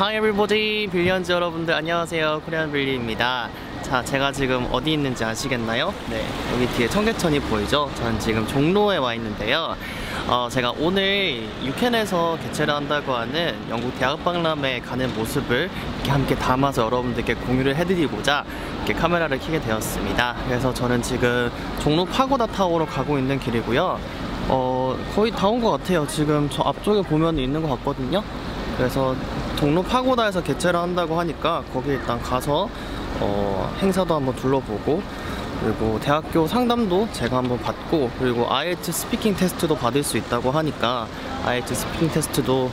Hi everybody. 빌리언즈 여러분들 안녕하세요. 코리안 빌리입니다. 자 제가 지금 어디 있는지 아시겠나요? 네 여기 뒤에 청계천이 보이죠? 저는 지금 종로에 와 있는데요. 어, 제가 오늘 유캔에서 개최를 한다고 하는 영국 대학박람회에 가는 모습을 이렇게 함께 담아서 여러분들께 공유를 해드리고자 이렇게 카메라를 켜게 되었습니다. 그래서 저는 지금 종로 파고다 타워로 가고 있는 길이고요. 어, 거의 다 온 것 같아요. 지금 저 앞쪽에 보면 있는 것 같거든요. 그래서 동로 파고다에서 개최를 한다고 하니까 거기 일단 가서 어, 행사도 한번 둘러보고 그리고 대학교 상담도 제가 한번 받고 그리고 IELTS 스피킹 테스트도 받을 수 있다고 하니까 IELTS 스피킹 테스트도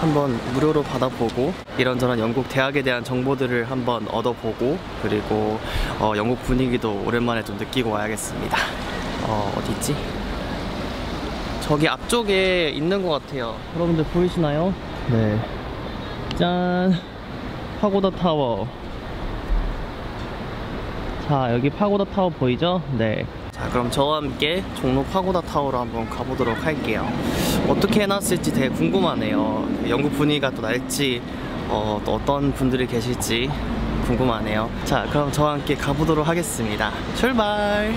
한번 무료로 받아보고 이런저런 영국 대학에 대한 정보들을 한번 얻어보고 그리고 어, 영국 분위기도 오랜만에 좀 느끼고 와야겠습니다. 어, 어디 있지? 저기 앞쪽에 있는 것 같아요. 여러분들 보이시나요? 네. 짠! 파고다 타워. 자, 여기 파고다 타워 보이죠? 네. 자, 그럼 저와 함께 종로 파고다 타워로 한번 가보도록 할게요. 어떻게 해놨을지 되게 궁금하네요. 영국 분위기가 또 날지, 어, 또 어떤 분들이 계실지 궁금하네요. 자, 그럼 저와 함께 가보도록 하겠습니다. 출발!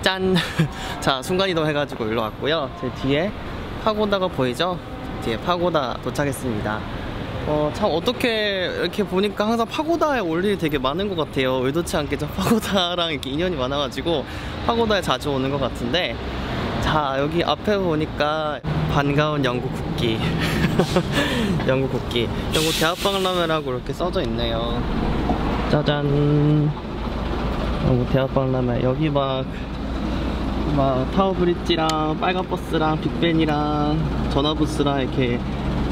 짠! 자, 순간이동 해가지고 일로 왔고요. 제 뒤에 파고다가 보이죠? 뒤에 파고다 도착했습니다. 어, 참 어떻게 이렇게 보니까 항상 파고다에 올 일이 되게 많은 것 같아요. 의도치 않게 저 파고다랑 이렇게 인연이 많아가지고 파고다에 자주 오는 것 같은데 자, 여기 앞에 보니까 반가운 영국 국기. 영국 국기. 영국 대학박람회라고 이렇게 써져 있네요. 짜잔. 영국 대학박람회. 여기 막 막 타워 브릿지랑 빨간 버스랑 빅벤이랑 전화부스랑 이렇게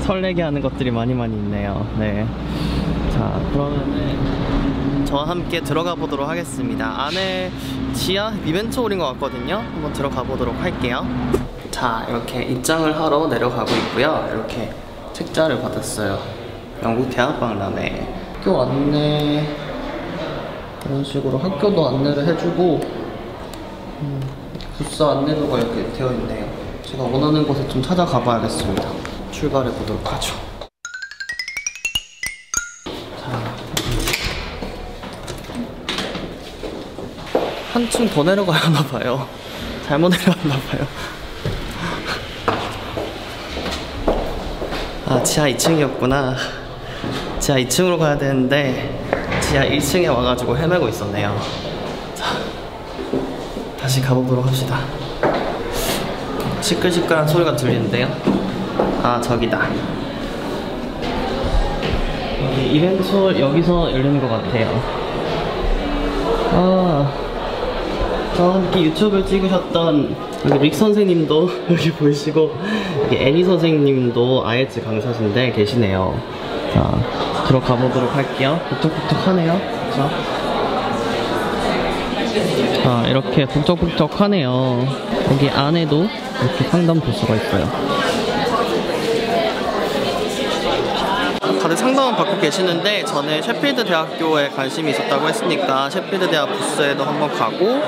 설레게 하는 것들이 많이 많이 있네요. 네. 자, 그러면은 저와 함께 들어가 보도록 하겠습니다. 안에 지하 이벤트 홀인 것 같거든요. 한번 들어가 보도록 할게요. 자, 이렇게 입장을 하러 내려가고 있고요. 이렇게 책자를 받았어요. 영국 대학박람회. 학교 안내 이런 식으로 학교도 안내를 해주고 음, 부스 안내도가 이렇게 되어 있네요. 제가 원하는 곳에 좀 찾아가 봐야겠습니다. 출발해 보도록 하죠. 자, 한층 더 내려가야 하나 봐요. 잘못 내려갔나 봐요. 아, 지하 2층이었구나. 지하 2층으로 가야 되는데 지하 1층에 와가지고 헤매고 있었네요. 자, 다시 가보도록 합시다. 시끌시끌한 소리가 들리는데요. 아, 저기다. 이벤트 여기서 열리는 것 같아요. 아, 저와 함께 유튜브를 찍으셨던 여기 릭 선생님도 여기 보이시고 여기 애니 선생님도 아이츠 강사신데 계시네요. 자, 들어가 보도록 할게요. 북적북적하네요. 자. 자 이렇게 북적북적하네요. 여기 안에도 이렇게 상담 부스가 있어요. 다들 상담을 받고 계시는데 저는 셰필드 대학교에 관심이 있었다고 했으니까 셰필드 대학 부스에도 한번 가고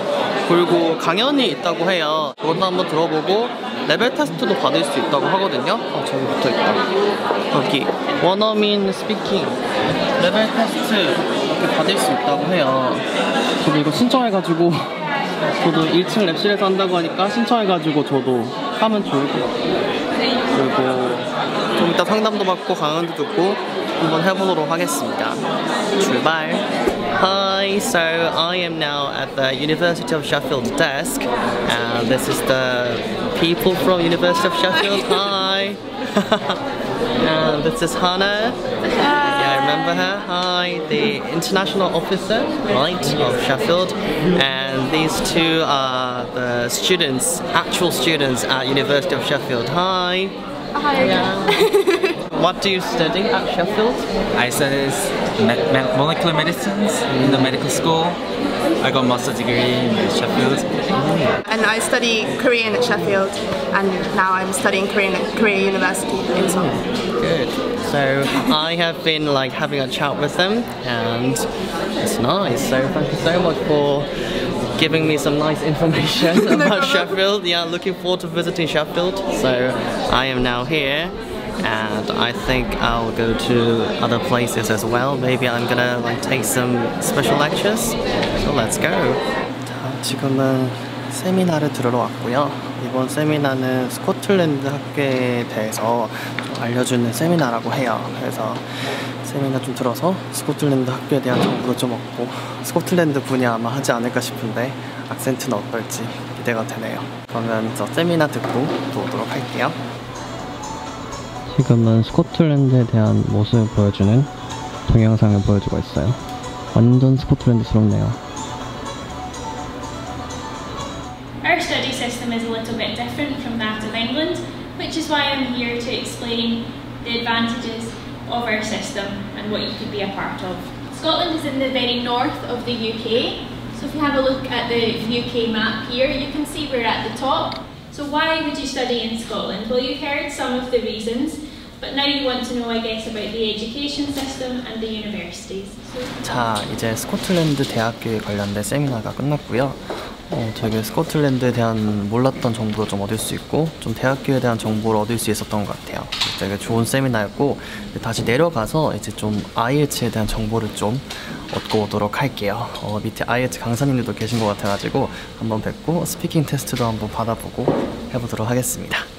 그리고 강연이 있다고 해요. 그것도 한번 들어보고 레벨 테스트도 받을 수 있다고 하거든요. 어, 저기 붙어있다. 여기. 원어민 스피킹. 레벨 테스트 이렇게 받을 수 있다고 해요 저도 이거 신청해가지고 저도 1층 랩실에서 한다고 하니까 신청해가지고 저도 하면 좋을 것 같아요 그리고 좀 이따 상담도 받고 강연도 듣고 한번 해보도록 하겠습니다 출발 Hi, so I am now at the University of Sheffield desk and this is the people from University of Sheffield. Hi! And this is Hannah. Yeah, I remember her. Hi, the international officer, right, of Sheffield. And these two are the students, actual students at University of Sheffield. Hi. Hi again. What do you study at Sheffield? I studied me- me- molecular medicines in the medical school. I got master's degree in Sheffield. and I study Korean at Sheffield, and now I'm studying Korean at Korea University in Seoul. Good. So I have been like having a chat with them, and it's nice. So thank you so much for giving me some nice information about problem. Sheffield. Yeah, looking forward to visiting Sheffield. So I am now here. And I think I'll go to other places as well. Maybe I'm gonna like take some special lectures. So let's go. 자, 지금은 세미나를 들으러 왔고요. 이번 세미나는 스코틀랜드 학교에 대해서 좀 알려주는 세미나라고 해요. 그래서 세미나 좀 들어서 스코틀랜드 학교에 대한 정보도 좀 얻고 스코틀랜드 분이 아마 하지 않을까 싶은데 악센트는 어떨지 기대가 되네요. 그러면 저 세미나 듣고 또 오도록 할게요. 지금은 스코틀랜드에 대한 모습을 보여주는 동영상을 보여주고 있어요. 완전 스코틀랜드스럽네요. Our study system is a little bit different from that of England, which is why I'm here to explain the advantages of our system and what you could be a part of. Scotland is in the very north of the UK, so if you have a look at the UK map here, you can see we're at the top. So why would you study in Scotland? Well, you've heard some of the reasons, But now you want to know, I guess, about the education system and the universities. 자, 이제 스코틀랜드 대학교에 관련된 세미나가 끝났고요. 어, 되게 스코틀랜드에 대한 몰랐던 정보도 좀 얻을 수 있고 좀 대학교에 대한 정보를 얻을 수 있었던 것 같아요. 되게 좋은 세미나였고 다시 내려가서 이제 좀 IELTS에 대한 정보를 좀 얻고 오도록 할게요. 어, 밑에 IELTS 강사님들도 계신 것 같아가지고 한번 뵙고 스피킹 테스트도 한번 받아보고 해보도록 하겠습니다.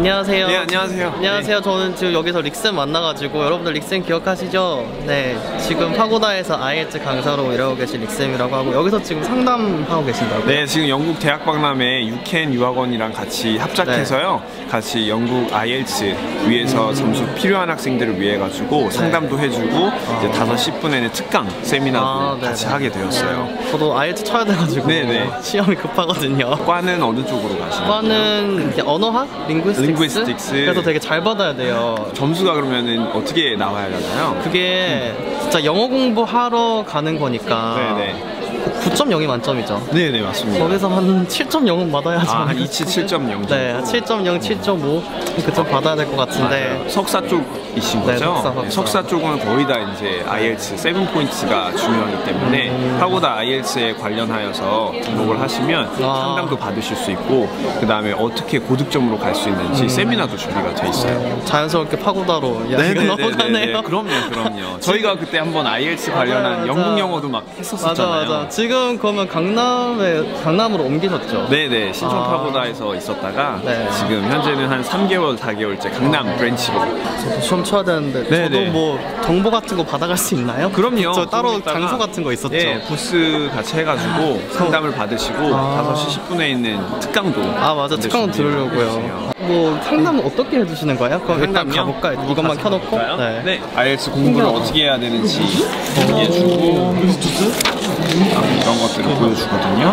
안녕하세요. 네, 안녕하세요. 안녕하세요. 저는 지금 여기서 릭쌤 만나가지고 여러분들 릭쌤 기억하시죠? 네, 지금 파고다에서 IELTS 강사로 일하고 계신 릭쌤이라고 하고 여기서 지금 상담하고 계신다고요? 네, 지금 영국 대학 박람회 유캔 유학원이랑 같이 합작해서요. 네. 같이 영국 IELTS 위해서 점수 필요한 학생들을 위해 가지고 상담도 해주고 이제 5시 10분에는 특강 세미나도 아, 네네. 같이 하게 되었어요. 저도 IELTS 쳐야 돼가지고 네네. 시험이 급하거든요. 과는 어느 쪽으로 가시나요? 과는 언어학, 링구 이스틱스. Linguistics. 그래서 되게 잘 받아야 돼요. 점수가 그러면은 어떻게 나와야 하나요? 그게 진짜 영어 공부하러 가는 거니까 네네. 9.0이 만점이죠. 네 네 맞습니다. 거기서 한 7.0은 받아야죠. 아, 한 2치 7.0 네, 7.0, 7.5 그쪽 받아야 될 것 같은데 석사 쪽이신 네, 거죠? 석사, 석사. 네, 석사 쪽은 거의 다 이제 IELTS 7포인트가 중요하기 때문에 음. 파고다 IELTS에 관련하여서 등록을 하시면 아. 상담도 받으실 수 있고 그 다음에 어떻게 고득점으로 갈 수 있는지 세미나도 준비가 돼 있어요. 음. 자연스럽게 파고다로 이야기가 넘어가네요. 그럼요, 그럼요. 저희가 그때 한번 IELTS 관련한 맞아요, 맞아요. 영국 영어도 막 맞아 했었었잖아요. 맞아. 지금 그러면 강남에 강남으로 옮기셨죠? 네네 신촌 아. 파고다에서 있었다가 네. 지금 현재는 한 3개월, 4개월째 강남 브랜치로 저도 시험 쳐야 되는데 네, 저도 네. 뭐 정보 같은 거 받아갈 수 있나요? 그럼요. 저 따로 장소 같은 거 있었죠? 예, 부스 같이 해가지고 상담을 받으시고 아. 5시 10분에 있는 특강도 아 맞아 특강 들으려고요. 뭐 상담은 어떻게 해주시는 거예요? 그럼 일단 상담요? 가볼까 요? 이것만 켜놓고. 네. 네. IELTS 공부를 어떻게 해야 되는지 얘기해주고 아, 이런 것들을 보여주거든요.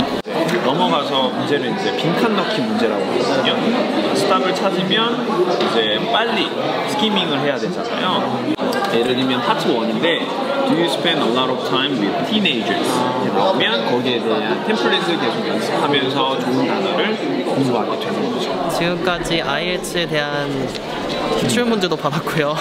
넘어가서 문제는 이제 빈칸 넣기 문제라고 하거든요. 스탑을 찾으면 이제 빨리 스키밍을 해야 되잖아요. 예를 들면 파트 1인데 Do you spend a lot of time with teenagers? 이렇게 나오면 거기에 대한 템플릿을 계속 연습하면서 좋은 단어를 공부하게 되는 거죠. 지금까지 IELTS에 대한 기출 문제도 받았고요.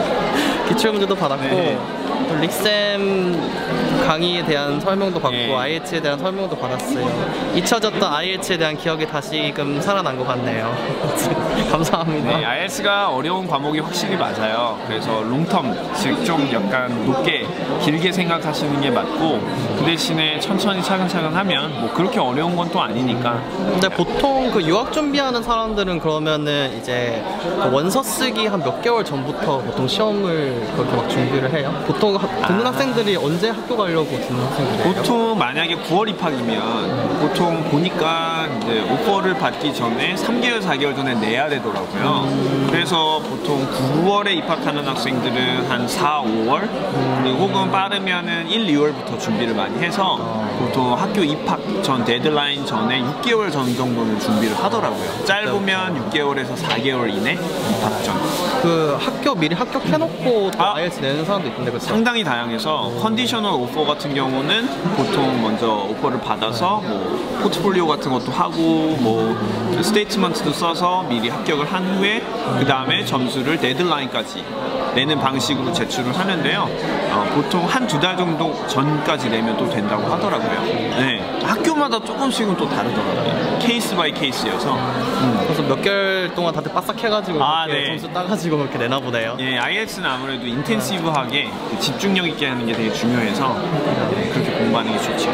기출 문제도 받았고 네. 또 릭쌤 강의에 대한 설명도 받고 네. IELTS에 대한 설명도 받았어요. 잊혀졌던 IELTS에 대한 기억이 다시금 살아난 것 같네요. 감사합니다. 네, IELTS가 어려운 과목이 확실히 맞아요. 그래서 롱텀, 즉 좀 약간 높게, 길게 생각하시는 게 맞고 그 대신에 천천히 차근차근 하면 뭐 그렇게 어려운 건 또 아니니까 근데 보통 그 유학 준비하는 사람들은 그러면은 이제 그 원서 쓰기 한 몇 개월 전부터 보통 시험을 그렇게 막 준비를 해요. 보통 학- 듣는 학생들이 언제 학교 가려고 듣는 학생들이에요? 보통 만약에 9월 입학이면 보통 보니까 이제 오퍼를 받기 전에 3개월, 4개월 전에 내야 되더라고요. 그래서 보통 9월에 입학하는 학생들은 한 4, 5월 그리고 혹은 빠르면은 1, 2월부터 준비를 많이 해서 보통 학교 입학 전 데드라인 전에 6개월 전 정도는 준비를 하더라고요. 짧으면 6개월에서 4개월 이내 입학 전. 그 학교 미리 합격해놓고 또 아. IELTS 내는 사람도 있던데 그쵸? 상당히 다양해서 컨디셔널 오퍼 같은 경우는 보통 먼저 오퍼를 받아서 뭐 포트폴리오 같은 것도 하고 뭐 스테이트먼트도 써서 미리 합격을 한 후에 그 다음에 점수를 데드라인까지 내는 방식으로 제출을 하는데요. 어, 보통 한 두 달 정도 전까지 내면 또 된다고 하더라고요. 네, 학교마다 조금씩은 또 다르더라고요. 케이스 바이 케이스여서. 그래서 몇 개월 동안 다들 빠삭해가지고 아, 네. 점수 따가지고 그렇게 내나 보네요. 예, IELTS는 아무래도 인텐시브하게 그 집중력 있게 하는 게 되게 중요해서 네, 그렇게 공부하는 게 좋죠.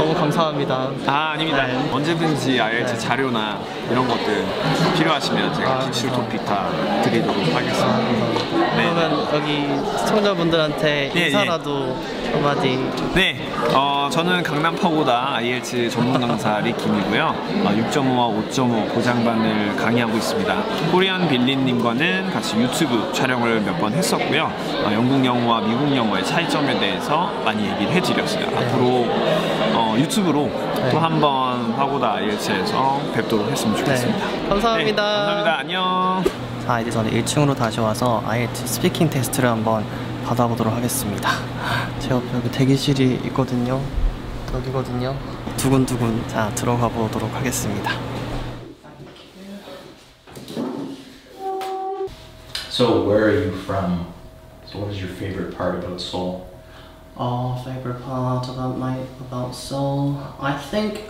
너무 감사합니다. 아, 아닙니다. 네. 언제든지 IELTS 자료나 이런 것들 필요하시면 제가 아, 기출 그렇죠. 토픽 다 드리도록 하겠습니다. 네. 그러면 여기 시청자분들한테 예, 인사라도 한마디 네, 어, 저는 강남 파고다 IELTS 전문 강사 리킴이고요. 어, 6.5와 5.5 보장반을 강의하고 있습니다. 코리안 빌린님과는 같이 유튜브 촬영을 몇 번 했었고요. 어, 영국 영어와 미국 영어의 차이점에 대해서 많이 얘기를 해드렸어요. 앞으로 어, 유튜브로 또한번 파고다 IELTS에서 뵙도록 했으면 좋겠습니다. 네, 감사합니다. 네, 감사합니다. 안녕. 자 이제 저는 1층으로 다시 와서 IELTS 스피킹 테스트를 한번 받아보도록 하겠습니다 제 옆에 여기 대기실이 있거든요 여기거든요 두근두근 자 들어가 보도록 하겠습니다 So, where are you from? So, what is your favorite part about Seoul? Oh, favorite part about my about Seoul. I think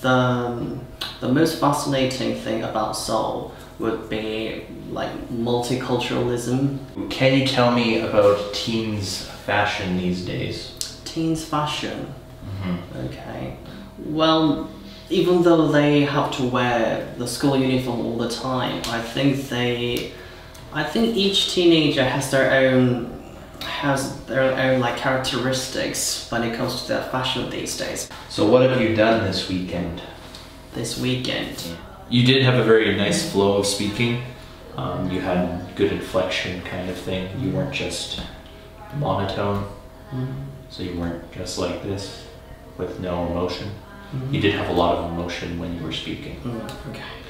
the the most fascinating thing about Seoul would be like multiculturalism, Can you tell me about teens' fashion these days? teens fashion. Mm-hmm. Okay. Well, even though they have to wear the school uniform all the time, I think they, I think each teenager has their own has their own like characteristics when it comes to their fashion these days. So, what have you done this weekend? This weekend. You did have a very nice flow of speaking. Um, you had good inflection, kind of thing. You weren't just monotone, mm-hmm. so you weren't just like this with no emotion. Mm-hmm. You did have a lot of emotion when you were speaking. Mm, 자, 아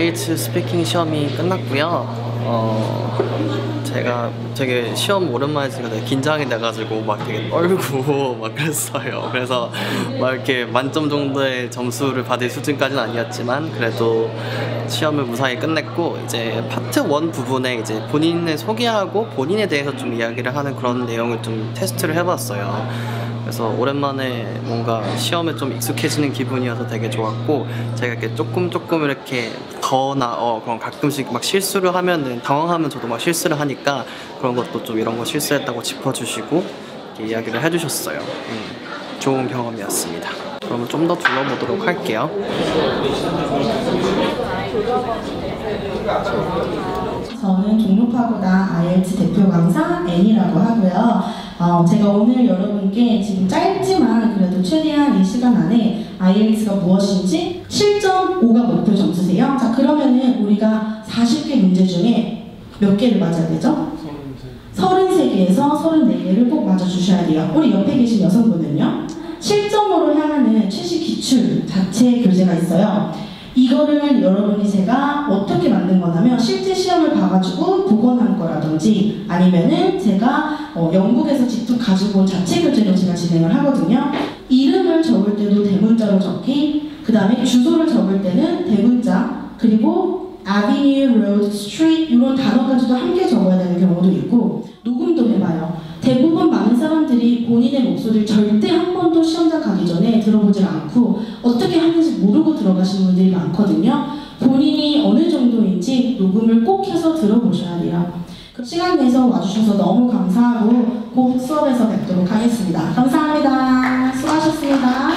이츠 스피킹 시험이 끝났고요. 어, 제가 되게 시험 오랜만에 제가 되게 긴장이 돼가지고 막 되게 떨고 막 그랬어요. 그래서 막 이렇게 만점 정도의 점수를 받을 수준까지는 아니었지만 그래도 시험을 무사히 끝냈고 이제 파트 1 부분에 이제 본인을 소개하고 본인에 대해서 좀 이야기를 하는 그런 내용을 좀 테스트를 해봤어요. 그래서 오랜만에 뭔가 시험에 좀 익숙해지는 기분이어서 되게 좋았고 제가 이렇게 조금 조금 이렇게 더나 어 그런 가끔씩 막 실수를 하면은 당황하면 저도 막 실수를 하니까 그런 것도 좀 이런 거 실수했다고 짚어주시고 이야기를 해주셨어요. 음, 좋은 경험이었습니다. 그러면 좀 더 둘러보도록 할게요. 종로파고다 IELTS 대표 강사 애니라고 하고요. 어, 제가 오늘 여러분께 지금 짧지만 그래도 최대한 이 시간 안에 IELTS가 무엇인지 7.5가 목표 점수세요. 자 그러면은 우리가 40개 문제 중에 몇 개를 맞아야 되죠? 33개에서 34개를 꼭 맞아주셔야 돼요. 우리 옆에 계신 여성분은요. 7점으로 향하는 최시 기출 자체 교재가 있어요. 이거를 여러분이 제가 어떻게 만든 거냐면 실제 시험을 봐가지고 거라든지 아니면은 제가 어, 영국에서 직접 가지고 온 자체 교재로 제가 진행을 하거든요. 이름을 적을 때도 대문자로 적기, 그 다음에 주소를 적을 때는 대문자, 그리고 avenue, road, street 이런 단어까지도 함께 적어야 되는 경우도 있고 녹음도 해봐요. 대부분 많은 사람들이 본인의 목소리를 절대 한 번도 시험장 가기 전에 들어보질 않고 어떻게 하는지 모르고 들어가시는 분들이 많거든요. 본인이 어느 정도인지 녹음을 꼭 해서 들어보셔야 돼요. 그 시간 내서 와주셔서 너무 감사하고 곧 수업에서 뵙도록 하겠습니다. 감사합니다. 수고하셨습니다.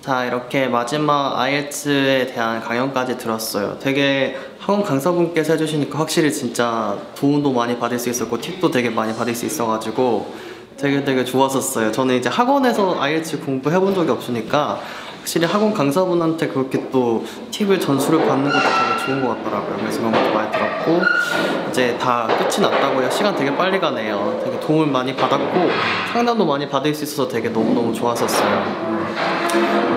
자 이렇게 마지막 IELTS에 대한 강연까지 들었어요 되게 학원 강사분께서 해주시니까 확실히 진짜 도움도 많이 받을 수 있었고 팁도 되게 많이 받을 수 있어가지고 되게 되게 좋았었어요 저는 이제 학원에서 IELTS 공부해 본 적이 없으니까 확실히 학원 강사분한테 그렇게 또 팁을 전수를 받는 것도 되게 좋은 것 같더라고요. 그래서 그런 것도 많이 들었고 이제 다 끝이 났다고요. 시간 되게 빨리 가네요. 되게 도움을 많이 받았고 상담도 많이 받을 수 있어서 되게 너무너무 좋았었어요. 음.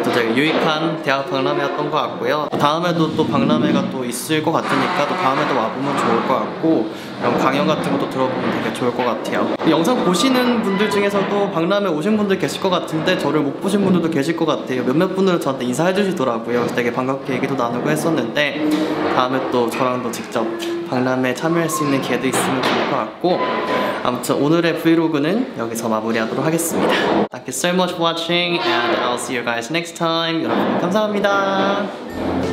또 되게 유익한 대학 박람회였던 것 같고요. 다음에도 또 박람회가 또 있을 것 같으니까 또 다음에도 와보면 좋을 것 같고 이런 강연 같은 것도 들어보면 되게 좋을 것 같아요. 영상 보시는 분들 중에서도 박람회 오신 분들 계실 것 같은데 저를 못 보신 분들도 계실 것 같아요. 몇몇 분들은 저한테 인사해 주시더라고요. 그래서 되게 반갑게 얘기도 나누고 했었는데 다음에 또 저랑도 직접 박람회 참여할 수 있는 기회도 있으면 좋을 것 같고 아무튼 오늘의 브이로그는 여기서 마무리하도록 하겠습니다. Thank you so much for watching and I'll see you guys next time. 여러분 감사합니다.